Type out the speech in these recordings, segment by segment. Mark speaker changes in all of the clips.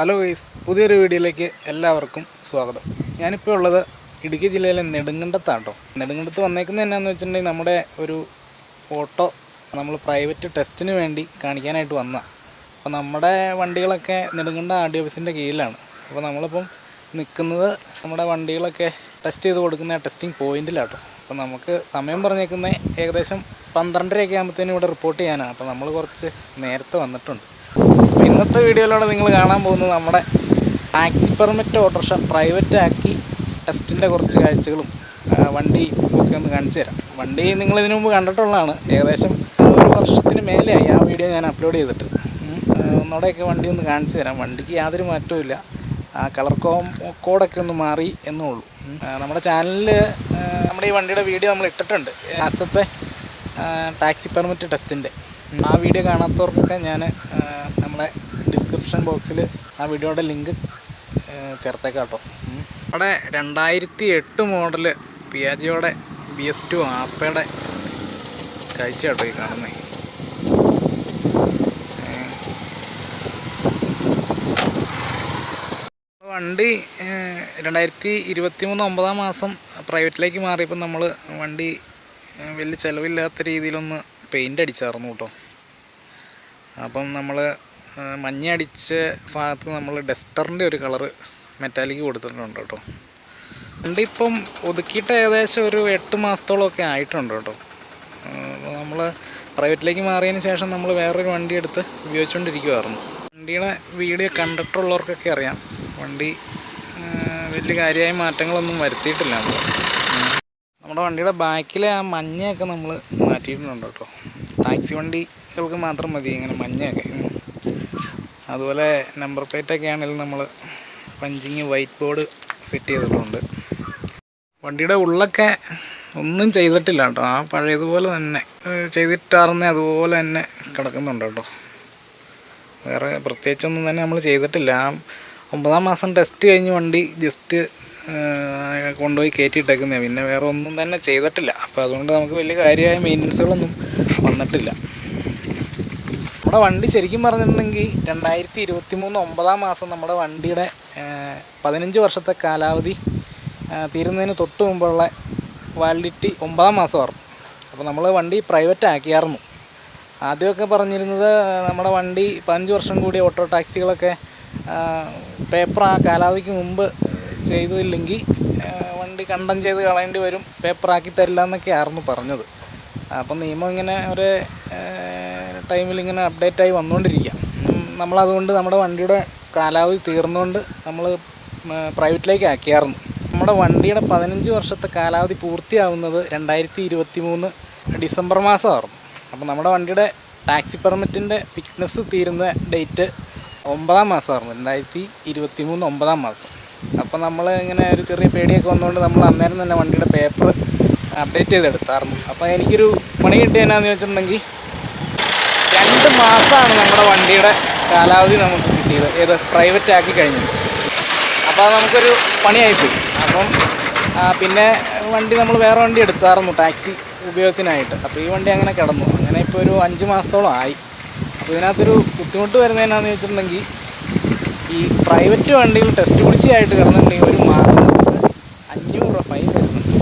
Speaker 1: Hello guys പുതിയൊരു വീഡിയോയിലേക്ക് എല്ലാവർക്കും സ്വാഗതം. ഞാനിപ്പോൾ ഉള്ളത് ഇടുക്കി ജില്ലയിലെ നെടുങ്കണ്ടത്താണ് കേട്ടോ നെടുങ്കണ്ടത്ത് വന്നേക്കുന്നത് എന്നാന്ന് വെച്ചിട്ടുണ്ടെങ്കിൽ നമ്മുടെ ഒരു ഓട്ടോ നമ്മൾ പ്രൈവറ്റ് ടെസ്റ്റിന് വേണ്ടി കാണിക്കാനായിട്ട് വന്ന അപ്പോൾ നമ്മുടെ വണ്ടികളൊക്കെ നെടുങ്കണ്ട ആർ ഡി ഓഫീസിന്റെ കീഴിലാണ്. അപ്പോൾ നമ്മളിപ്പം നിൽക്കുന്നത് നമ്മുടെ വണ്ടികളൊക്കെ ടെസ്റ്റ് ചെയ്ത് കൊടുക്കുന്ന ടെസ്റ്റിംഗ് പോയിന്റിലാട്ടോ. അപ്പോൾ നമുക്ക് സമയം പറഞ്ഞേക്കുന്നത് ഏകദേശം പന്ത്രണ്ടരയൊക്കെ ആകുമ്പോഴത്തേനും ഇവിടെ റിപ്പോർട്ട് ചെയ്യാനാണ്. അപ്പോൾ നമ്മൾ കുറച്ച് നേരത്തെ വന്നിട്ടുണ്ട്. ഇന്നത്തെ വീഡിയോയിലൂടെ നിങ്ങൾ കാണാൻ പോകുന്നത് നമ്മുടെ ടാക്സി പെർമിറ്റ് ഓട്ടോറിക്ഷ പ്രൈവറ്റ് ആക്കി ടെസ്റ്റിന്റെ കുറച്ച് കാഴ്ചകളും വണ്ടി ഒക്കെ ഒന്ന് കാണിച്ചു തരാം. വണ്ടി നിങ്ങൾ ഇതിനു മുമ്പ് കണ്ടിട്ടുള്ളതാണ്. ഏകദേശം ഒരു വർഷത്തിന് മേലെയായി ആ വീഡിയോ ഞാൻ അപ്ലോഡ് ചെയ്തിട്ട്. ഒന്നോടെയൊക്കെ വണ്ടി ഒന്ന് കാണിച്ചു തരാം. വണ്ടിക്ക് യാതൊരു മാറ്റവും ആ കളർ കോം കോഡൊക്കെ ഒന്ന് മാറി എന്നേ ഉള്ളൂ. നമ്മുടെ ചാനലിൽ നമ്മുടെ ഈ വണ്ടിയുടെ വീഡിയോ നമ്മൾ ഇട്ടിട്ടുണ്ട്. ലാസ്റ്റത്തെ ടാക്സി പെർമിറ്റ് ടെസ്റ്റിന്റെ. ആ വീഡിയോ കാണാത്തവർക്കൊക്കെ ഞാൻ നമ്മുടെ ഡിസ്ക്രിപ്ഷൻ ബോക്സിൽ ആ വീഡിയോയുടെ ലിങ്ക് ചേർത്തേക്കാം കേട്ടോ. അവിടെ രണ്ടായിരത്തി എട്ട് മോഡൽ പിയാജിയോടെ ബി എസ് ടു ആപ്പയുടെ കാഴ്ച കേട്ടോ ഈ കാണുന്നത് വണ്ടി രണ്ടായിരത്തി ഇരുപത്തി മൂന്ന് ഒമ്പതാം മാസം പ്രൈവറ്റിലേക്ക് മാറിയപ്പോൾ നമ്മൾ വണ്ടി വലിയ ചിലവില്ലാത്ത രീതിയിലൊന്ന് പെയിന്റ് അടിച്ചായിരുന്നു കേട്ടോ. അപ്പം നമ്മൾ മഞ്ഞ അടിച്ച ഭാഗത്ത് നമ്മൾ ഡസ്റ്ററിന്റെ ഒരു കളറ് മെറ്റാലിക് കൊടുത്തിട്ടുണ്ട് കേട്ടോ. വണ്ടി ഇപ്പം ഒതുക്കിയിട്ട് ഏകദേശം ഒരു എട്ട് മാസത്തോളമൊക്കെ ആയിട്ടുണ്ട് കേട്ടോ. നമ്മൾ പ്രൈവറ്റിലേക്ക് മാറിയതിന് ശേഷം നമ്മൾ വേറൊരു വണ്ടി എടുത്ത് ഉപയോഗിച്ചുകൊണ്ടിരിക്കുമായിരുന്നു വണ്ടിയുടെ വീഡിയോ കണ്ടിട്ടുള്ളവർക്കൊക്കെ അറിയാം. വണ്ടി വലിയ കാര്യമായ മാറ്റങ്ങളൊന്നും വരുത്തിയിട്ടില്ല നമ്മൾ നമ്മുടെ വണ്ടിയുടെ ബാക്കിലെ ആ മഞ്ഞയൊക്കെ നമ്മൾ മാറ്റിയിട്ടുണ്ട് കേട്ടോ. ടാക്സി വണ്ടികൾക്ക് മാത്രം മതി ഇങ്ങനെ മഞ്ഞയൊക്കെ. അതുപോലെ നമ്പർ പ്ലേറ്റൊക്കെ ആണെങ്കിലും നമ്മൾ പഞ്ചിങ് വൈറ്റ് ബോർഡ് സെറ്റ് ചെയ്തിട്ടുണ്ട്. വണ്ടിയുടെ ഉള്ളൊക്കെ ഒന്നും ചെയ്തിട്ടില്ല കേട്ടോ. ആ പഴയതുപോലെ തന്നെ ചെയ്തിട്ടാർന്ന് അതുപോലെ തന്നെ കിടക്കുന്നുണ്ട് കേട്ടോ. വേറെ പ്രത്യേകിച്ചൊന്നും തന്നെ നമ്മൾ ചെയ്തിട്ടില്ല. ആ ഒമ്പതാം മാസം ടെസ്റ്റ് കഴിഞ്ഞ് വണ്ടി ജസ്റ്റ് കൊണ്ടുപോയി കയറ്റിയിട്ടേക്കുന്നതാണ് പിന്നെ വേറെ ഒന്നും തന്നെ ചെയ്തിട്ടില്ല. അപ്പോൾ അതുകൊണ്ട് നമുക്ക് വലിയ കാര്യമായ മെയിന്റനൻസുകളൊന്നും വന്നിട്ടില്ല. നമ്മുടെ വണ്ടി ശരിക്കും പറഞ്ഞിട്ടുണ്ടെങ്കിൽ രണ്ടായിരത്തി ഇരുപത്തി മൂന്ന് ഒമ്പതാം മാസം നമ്മുടെ വണ്ടിയുടെ പതിനഞ്ച് വർഷത്തെ കാലാവധി തീരുന്നതിന് തൊട്ട് മുമ്പുള്ള വാലിഡിറ്റി ഒമ്പതാം മാസമായിരുന്നു അപ്പോൾ നമ്മൾ വണ്ടി പ്രൈവറ്റ് ആക്കിയായിരുന്നു ആദ്യമൊക്കെ പറഞ്ഞിരുന്നത് നമ്മുടെ വണ്ടി പതിനഞ്ച് വർഷം കൂടി ഓട്ടോ ടാക്സികളൊക്കെ പേപ്പർ ആ കാലാവധിക്ക് മുമ്പ് ചെയ്തില്ലെങ്കിൽ വണ്ടി കണ്ടം ചെയ്ത് കളയേണ്ടി വരും പേപ്പറാക്കി തരില്ല എന്നൊക്കെ ആയിരുന്നു പറഞ്ഞത്. അപ്പം നിയമം ഇങ്ങനെ ഒരു ടൈമിൽ ഇങ്ങനെ അപ്ഡേറ്റ് ആയി വന്നുകൊണ്ടിരിക്കുക നമ്മളതുകൊണ്ട് നമ്മുടെ വണ്ടിയുടെ കാലാവധി തീർന്നുകൊണ്ട് നമ്മൾ പ്രൈവറ്റിലേക്ക് ആക്കിയായിരുന്നു നമ്മുടെ വണ്ടിയുടെ പതിനഞ്ച് വർഷത്തെ കാലാവധി പൂർത്തിയാവുന്നത് രണ്ടായിരത്തി ഇരുപത്തി മൂന്ന് ഡിസംബർ മാസമായിരുന്നു അപ്പോൾ നമ്മുടെ വണ്ടിയുടെ ടാക്സി പെർമിറ്റിന്റെ ഫിറ്റ്നസ് തീരുന്ന ഡേറ്റ് ഒമ്പതാം മാസമായിരുന്നു രണ്ടായിരത്തി ഇരുപത്തി മൂന്ന് ഒമ്പതാം മാസം. അപ്പോൾ നമ്മൾ ഇങ്ങനെ ഒരു ചെറിയ പേടിയൊക്കെ വന്നുകൊണ്ട് നമ്മൾ അന്നേരം തന്നെ വണ്ടിയുടെ പേപ്പർ അപ്ഡേറ്റ് ചെയ്തെടുത്തായിരുന്നു അപ്പോൾ എനിക്കൊരു പണി കിട്ടിയെന്നാന്ന് വെച്ചിട്ടുണ്ടെങ്കിൽ രണ്ട് മാസമാണ് നമ്മുടെ വണ്ടിയുടെ കാലാവധി നമുക്ക് കിട്ടിയത്. ഏത് പ്രൈവറ്റ് ആക്കി കഴിഞ്ഞു. അപ്പോൾ അത് നമുക്കൊരു പണിയായിപ്പോയി അപ്പം പിന്നെ വണ്ടി നമ്മൾ വേറെ വണ്ടി എടുത്തായിരുന്നു ടാക്സി ഉപയോഗത്തിനായിട്ട്. അപ്പോൾ ഈ വണ്ടി അങ്ങനെ കിടന്നു. അങ്ങനെ ഇപ്പോൾ ഒരു അഞ്ച് മാസത്തോളം ആയി. അപ്പോൾ ഇതിനകത്തൊരു ബുദ്ധിമുട്ട് വരുന്നതിനാന്ന് വെച്ചിട്ടുണ്ടെങ്കിൽ ഈ പ്രൈവറ്റ് വണ്ടികൾ ടെസ്റ്റ് കുടിശ്ശിയായിട്ട് കിടന്നിട്ടുണ്ടെങ്കിൽ ഒരു മാസം അഞ്ഞൂറ് രൂപ ഫൈൻ വരുന്നുണ്ട്.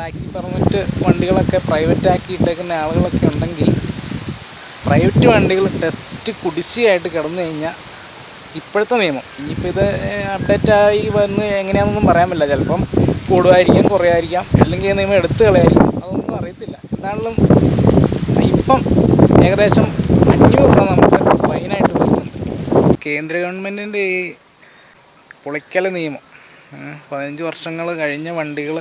Speaker 1: ടാക്സി പെർമിറ്റ് വണ്ടികളൊക്കെ പ്രൈവറ്റ് ആക്കി ഇട്ടേക്കുന്ന ആളുകളൊക്കെ ഉണ്ടെങ്കിൽ പ്രൈവറ്റ് വണ്ടികൾ ടെസ്റ്റ് കുടിശ്ശിയായിട്ട് കിടന്നു കഴിഞ്ഞാൽ ഇപ്പോഴത്തെ നിയമം. ഇനിയിപ്പോൾ ഇത് അപ്ഡേറ്റ് ആയി വന്ന് എങ്ങനെയാണെന്നൊന്നും പറയാൻ പറ്റില്ല. ചിലപ്പം കൂടുമായിരിക്കാം കുറയായിരിക്കാം. അല്ലെങ്കിൽ ഈ നിയമം എടുത്തു കളയായിരിക്കും. അതൊന്നും അറിയത്തില്ല. എന്താണെങ്കിലും ഇപ്പം ഏകദേശം അഞ്ഞൂറ് രൂപ നമുക്ക് ഫൈനായിട്ട് വരുന്നുണ്ട്. കേന്ദ്ര ഗവൺമെന്റിന്റെ ഈ പൊളിക്കൽ നിയമം പതിനഞ്ച് വർഷങ്ങൾ കഴിഞ്ഞ വണ്ടികൾ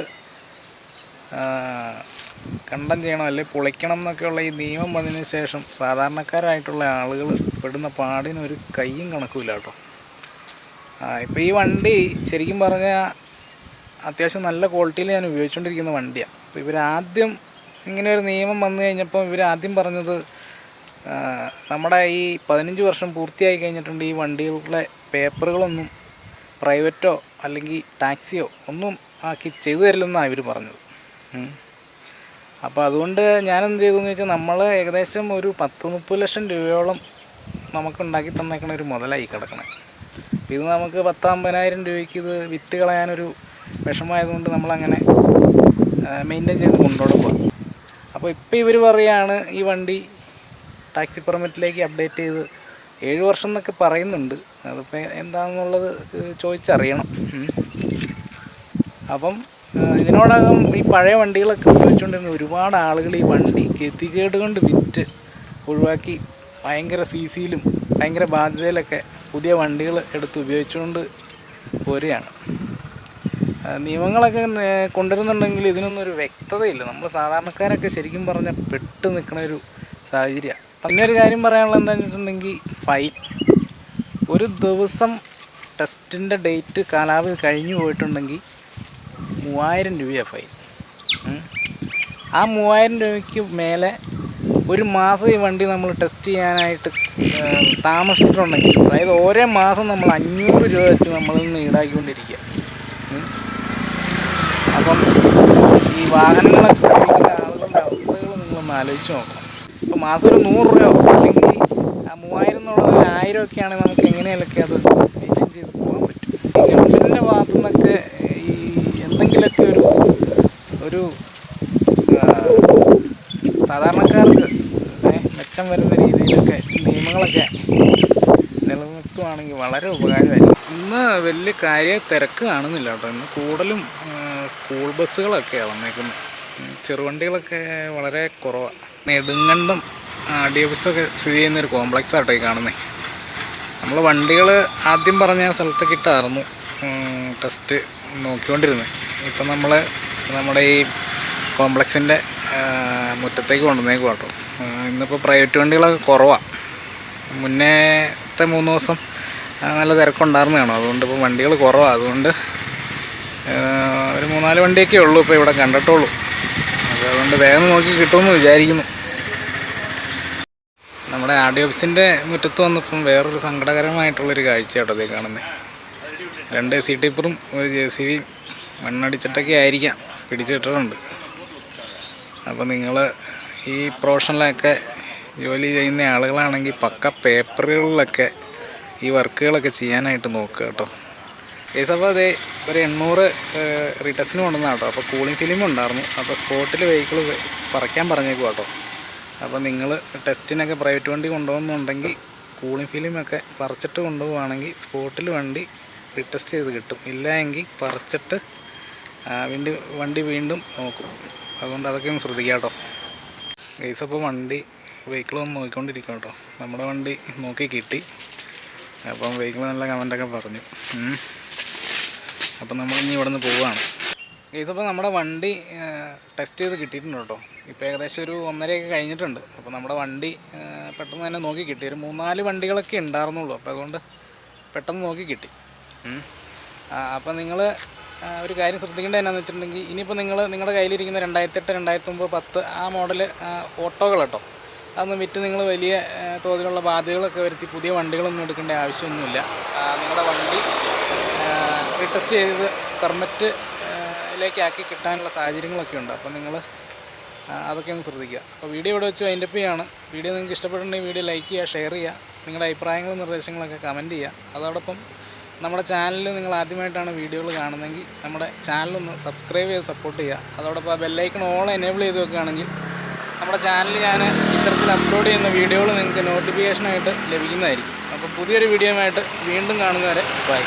Speaker 1: കണ്ടം ചെയ്യണം അല്ലെങ്കിൽ പൊളിക്കണം എന്നൊക്കെയുള്ള ഈ നിയമം വന്നതിന് ശേഷം സാധാരണക്കാരായിട്ടുള്ള ആളുകൾ പെടുന്ന പാടിന് ഒരു കയ്യും കണക്കുമില്ല കേട്ടോ. ഇപ്പോൾ ഈ വണ്ടി ശരിക്കും പറഞ്ഞാൽ അത്യാവശ്യം നല്ല ക്വാളിറ്റിയിൽ ഞാൻ ഉപയോഗിച്ചുകൊണ്ടിരിക്കുന്ന വണ്ടിയാണ് അപ്പോൾ ഇവരാദ്യം ഇങ്ങനെ ഒരു നിയമം വന്നു കഴിഞ്ഞപ്പോൾ ഇവരാദ്യം പറഞ്ഞത് നമ്മുടെ ഈ പതിനഞ്ച് വർഷം പൂർത്തിയായി കഴിഞ്ഞിട്ടുണ്ട് ഈ വണ്ടികളുടെ പേപ്പറുകളൊന്നും പ്രൈവറ്റോ അല്ലെങ്കിൽ ടാക്സിയോ ഒന്നും ആക്കി ചെയ്തു തരില്ലെന്നാണ് ഇവർ പറഞ്ഞത്. അപ്പോൾ അതുകൊണ്ട് ഞാൻ എന്ത് ചെയ്തു എന്ന് വെച്ചാൽ നമ്മൾ ഏകദേശം ഒരു പത്ത് മുപ്പത് ലക്ഷം രൂപയോളം നമുക്ക് ഉണ്ടാക്കി തന്നേക്കണ ഒരു മുതലായി കിടക്കണേ. അപ്പോൾ ഇത് നമുക്ക് പത്തമ്പതിനായിരം രൂപയ്ക്ക് ഇത് വിറ്റ് കളയാനൊരു വിഷമമായതുകൊണ്ട് നമ്മളങ്ങനെ മെയിന്റെയിൻ ചെയ്ത് കൊണ്ടുകൊടുക്കുക അപ്പോൾ ഇപ്പോൾ ഇവർ പറയുകയാണ് ഈ വണ്ടി ടാക്സി പെർമിറ്റിലേക്ക് അപ്ഡേറ്റ് ചെയ്ത് ഏഴ് വർഷം എന്നൊക്കെ പറയുന്നുണ്ട്. അതിപ്പോൾ എന്താണെന്നുള്ളത് ചോദിച്ചറിയണം. അപ്പം ഇതിനോടകം ഈ പഴയ വണ്ടികളൊക്കെ ഉപയോഗിച്ചുകൊണ്ടിരുന്ന ഒരുപാട് ആളുകൾ ഈ വണ്ടി ഗതികേട് കൊണ്ട് വിറ്റ് ഒഴിവാക്കി ഭയങ്കര സി സിയിലും ഭയങ്കര ബാധ്യതയിലൊക്കെ പുതിയ വണ്ടികൾ എടുത്ത് ഉപയോഗിച്ചുകൊണ്ട് പോരുകയാണ്. നിയമങ്ങളൊക്കെ കൊണ്ടുവരുന്നുണ്ടെങ്കിൽ ഇതിനൊന്നും ഒരു വ്യക്തതയില്ല. നമ്മൾ സാധാരണക്കാരൊക്കെ ശരിക്കും പറഞ്ഞാൽ പെട്ട് നിൽക്കുന്ന ഒരു സാഹചര്യമാണ് പിന്നെ ഒരു കാര്യം പറയാനുള്ളത് എന്താണെന്ന് വെച്ചിട്ടുണ്ടെങ്കിൽ ഫൈൻ. ഒരു ദിവസം ടെസ്റ്റിന്റെ ഡേറ്റ് കാലാവധി കഴിഞ്ഞു പോയിട്ടുണ്ടെങ്കിൽ മൂവായിരം രൂപയാണ് ഫൈൻ. ആ മൂവായിരം രൂപയ്ക്ക് മേലെ ഒരു മാസം ഈ വണ്ടി നമ്മൾ ടെസ്റ്റ് ചെയ്യാനായിട്ട് താമസിച്ചിട്ടുണ്ടെങ്കിൽ അതായത് ഓരോ മാസം നമ്മൾ അഞ്ഞൂറ് രൂപ വെച്ച് നമ്മൾ നിന്ന് ഈടാക്കിക്കൊണ്ടിരിക്കുക. അപ്പം ഈ വാഹനങ്ങളൊക്കെ ഉപയോഗിക്കുന്ന ആളുകളുടെ അവസ്ഥകൾ നിങ്ങളൊന്ന് ആലോചിച്ച് നോക്കണം. ഇപ്പോൾ മാസം ഒരു നൂറ് രൂപ അല്ലെങ്കിൽ ആ മൂവായിരം എന്നുള്ളത് ഒരു ആയിരം ഒക്കെ നമുക്ക് എങ്ങനെയൊക്കെ അത് മെയിന്റെയിൻ ചെയ്ത് പോകാൻ പറ്റും ഭാഗത്തു നിന്നൊക്കെ ഈ എന്തെങ്കിലുമൊക്കെ ഒരു ഒരു ആ, സാധാരണക്കാർക്ക് ഏ, മെച്ചം വരുന്ന രീതിയിലൊക്കെ നിയമങ്ങളൊക്കെ നിലനിർത്തുവാണെങ്കിൽ വളരെ ഉപകാരമായിരിക്കും. ഇന്ന് വലിയ കാര്യ തിരക്ക് കാണുന്നില്ല കേട്ടോ. ഇന്ന് കൂടുതലും സ്കൂൾ ബസ്സുകളൊക്കെയാണ് വന്നേക്കുന്നത്. ചെറുവണ്ടികളൊക്കെ വളരെ കുറവാണ് നെടുങ്കണ്ടം ഡി ഓഫീസൊക്കെ സ്ഥിതി ചെയ്യുന്നൊരു കോംപ്ലക്സ് ആട്ടോ ഈ കാണുന്നത് നമ്മൾ വണ്ടികൾ ആദ്യം പറഞ്ഞ സ്ഥലത്ത് കിട്ടായിരുന്നു ടെസ്റ്റ് നോക്കിക്കൊണ്ടിരുന്നത്. ഇപ്പം നമ്മൾ നമ്മുടെ ഈ കോംപ്ലക്സിന്റെ മുറ്റത്തേക്ക് കൊണ്ടുവന്നേക്കും കേട്ടോ. ഇന്നിപ്പോൾ പ്രൈവറ്റ് വണ്ടികളൊക്കെ കുറവാണ് മുന്നേത്തെ മൂന്ന് ദിവസം നല്ല തിരക്കുണ്ടായിരുന്നു കാണും അതുകൊണ്ട് ഇപ്പോൾ വണ്ടികൾ കുറവാണ് അതുകൊണ്ട് ഒരു മൂന്നാൽ വണ്ടിയൊക്കെ ഉള്ളൂ ഇപ്പോൾ ഇവിടെ കണ്ടിട്ടുള്ളൂ. അതുകൊണ്ട് വേഗം നോക്കി കിട്ടുമെന്ന് വിചാരിക്കുന്നു. നമ്മുടെ ആർ ഡി ഓഫീസിന്റെ മുറ്റത്ത് വന്നപ്പം വേറൊരു സങ്കടകരമായിട്ടുള്ളൊരു കാഴ്ച കേട്ടോ അതേ കാണുന്നത് രണ്ട് സി ടിപ്പറും ഒരു ജെ സി ബിയും മണ്ണടിച്ചിട്ടൊക്കെ ആയിരിക്കാം. പിടിച്ചിട്ടിട്ടുണ്ട്. അപ്പോൾ നിങ്ങൾ ഈ പ്രൊഫഷണലൊക്കെ ജോലി ചെയ്യുന്ന ആളുകളാണെങ്കിൽ പക്ക പേപ്പറുകളിലൊക്കെ ഈ വർക്കുകളൊക്കെ ചെയ്യാനായിട്ട് നോക്കുക കേട്ടോ. കേസ് അപ്പോൾ അതേ ഒരു എണ്ണൂറ് റിട്ടസിന് കൊണ്ടുവന്ന കേട്ടോ. അപ്പോൾ കൂളിംഗ് ഫിലിം ഉണ്ടായിരുന്നു. അപ്പോൾ സ്പോട്ടിൽ വെഹിക്കിൾ പറയ്ക്കാൻ പറഞ്ഞേക്കും കേട്ടോ. അപ്പോൾ നിങ്ങൾ ടെസ്റ്റിനൊക്കെ പ്രൈവറ്റ് വണ്ടി കൊണ്ടുപോകുന്നുണ്ടെങ്കിൽ കൂളിംഗ് ഫിലിമൊക്കെ പറിച്ചിട്ട് കൊണ്ടുപോവുകയാണെങ്കിൽ സ്പോട്ടിൽ വണ്ടി റിട്ടസ്റ്റ് ചെയ്ത് കിട്ടും. ഇല്ല എങ്കിൽ പറിച്ചിട്ട് വണ്ടി വണ്ടി വീണ്ടും നോക്കും. അതുകൊണ്ട് അതൊക്കെ ഒന്ന് ശ്രദ്ധിക്കാം കേട്ടോ. ഗൈസ് അപ്പോൾ വണ്ടി വെഹിക്കിൾ ഒന്ന് നോക്കിക്കൊണ്ടിരിക്കും കേട്ടോ. നമ്മുടെ വണ്ടി നോക്കി കിട്ടി. അപ്പം വെഹിക്കിൾ നല്ല കമന്റൊക്കെ പറഞ്ഞു. അപ്പം നമ്മൾ ഇനി ഇവിടെ നിന്ന് പോവുകയാണ് ഗൈസ് അപ്പോൾ നമ്മുടെ വണ്ടി ടെസ്റ്റ് ചെയ്ത് കിട്ടിയിട്ടുണ്ട് കേട്ടോ. ഇപ്പോൾ ഏകദേശം ഒരു ഒന്നരയൊക്കെ കഴിഞ്ഞിട്ടുണ്ട്. അപ്പോൾ നമ്മുടെ വണ്ടി പെട്ടെന്ന് തന്നെ നോക്കി കിട്ടി. ഒരു മൂന്നാൽ വണ്ടികളൊക്കെ ഉണ്ടായിരുന്നുള്ളൂ. അപ്പോൾ അതുകൊണ്ട് പെട്ടെന്ന് നോക്കി കിട്ടി. അപ്പം അപ്പോൾ നിങ്ങൾ ഒരു കാര്യം ശ്രദ്ധിക്കേണ്ടത് എന്നാന്ന് വെച്ചിട്ടുണ്ടെങ്കിൽ ഇനിയിപ്പോൾ നിങ്ങൾ നിങ്ങളുടെ കയ്യിലിരിക്കുന്ന രണ്ടായിരത്തെട്ട് രണ്ടായിരത്തൊമ്പത് പത്ത് ആ മോഡൽ ഓട്ടോകൾ കേട്ടോ. അതൊന്നും വിറ്റ് നിങ്ങൾ വലിയ തോതിലുള്ള ബാധ്യതകളൊക്കെ വരുത്തി പുതിയ വണ്ടികളൊന്നും എടുക്കേണ്ട ആവശ്യമൊന്നുമില്ല. നിങ്ങളുടെ വണ്ടി റിട്ടസ്റ്റ് ചെയ്ത് പെർമിറ്റ് ലേക്ക് കിട്ടാനുള്ള സാഹചര്യങ്ങളൊക്കെ ഉണ്ട്. അപ്പോൾ നിങ്ങൾ അതൊക്കെ ഒന്ന് ശ്രദ്ധിക്കുക. അപ്പോൾ വീഡിയോ ഇവിടെ വെച്ച് വൈൻഡപ്പ് ചെയ്യാണ്. വീഡിയോ നിങ്ങൾക്ക് ഇഷ്ടപ്പെട്ടുണ്ടെങ്കിൽ വീഡിയോ ലൈക്ക് ചെയ്യുക ഷെയർ ചെയ്യുക. നിങ്ങളുടെ അഭിപ്രായങ്ങളും നിർദ്ദേശങ്ങളൊക്കെ കമന്റ് ചെയ്യുക. അതോടൊപ്പം നമ്മുടെ ചാനലിൽ നിങ്ങൾ ആദ്യമായിട്ടാണ് വീഡിയോകൾ കാണുന്നതെങ്കിൽ നമ്മുടെ ചാനലൊന്ന് സബ്സ്ക്രൈബ് ചെയ്ത് സപ്പോർട്ട് ചെയ്യുക. അതോടൊപ്പം ആ ബെല്ലൈക്കൺ ഓൾ എനേബിൾ ചെയ്ത് വെക്കുകയാണെങ്കിൽ നമ്മുടെ ചാനൽ ഞാൻ ഇത്തരത്തിൽ അപ്ലോഡ് ചെയ്യുന്ന വീഡിയോകൾ നിങ്ങൾക്ക് നോട്ടിഫിക്കേഷനായിട്ട് ലഭിക്കുന്നതായിരിക്കും. അപ്പോൾ പുതിയൊരു വീഡിയോയുമായിട്ട് വീണ്ടും കാണുന്നവരെ ബൈ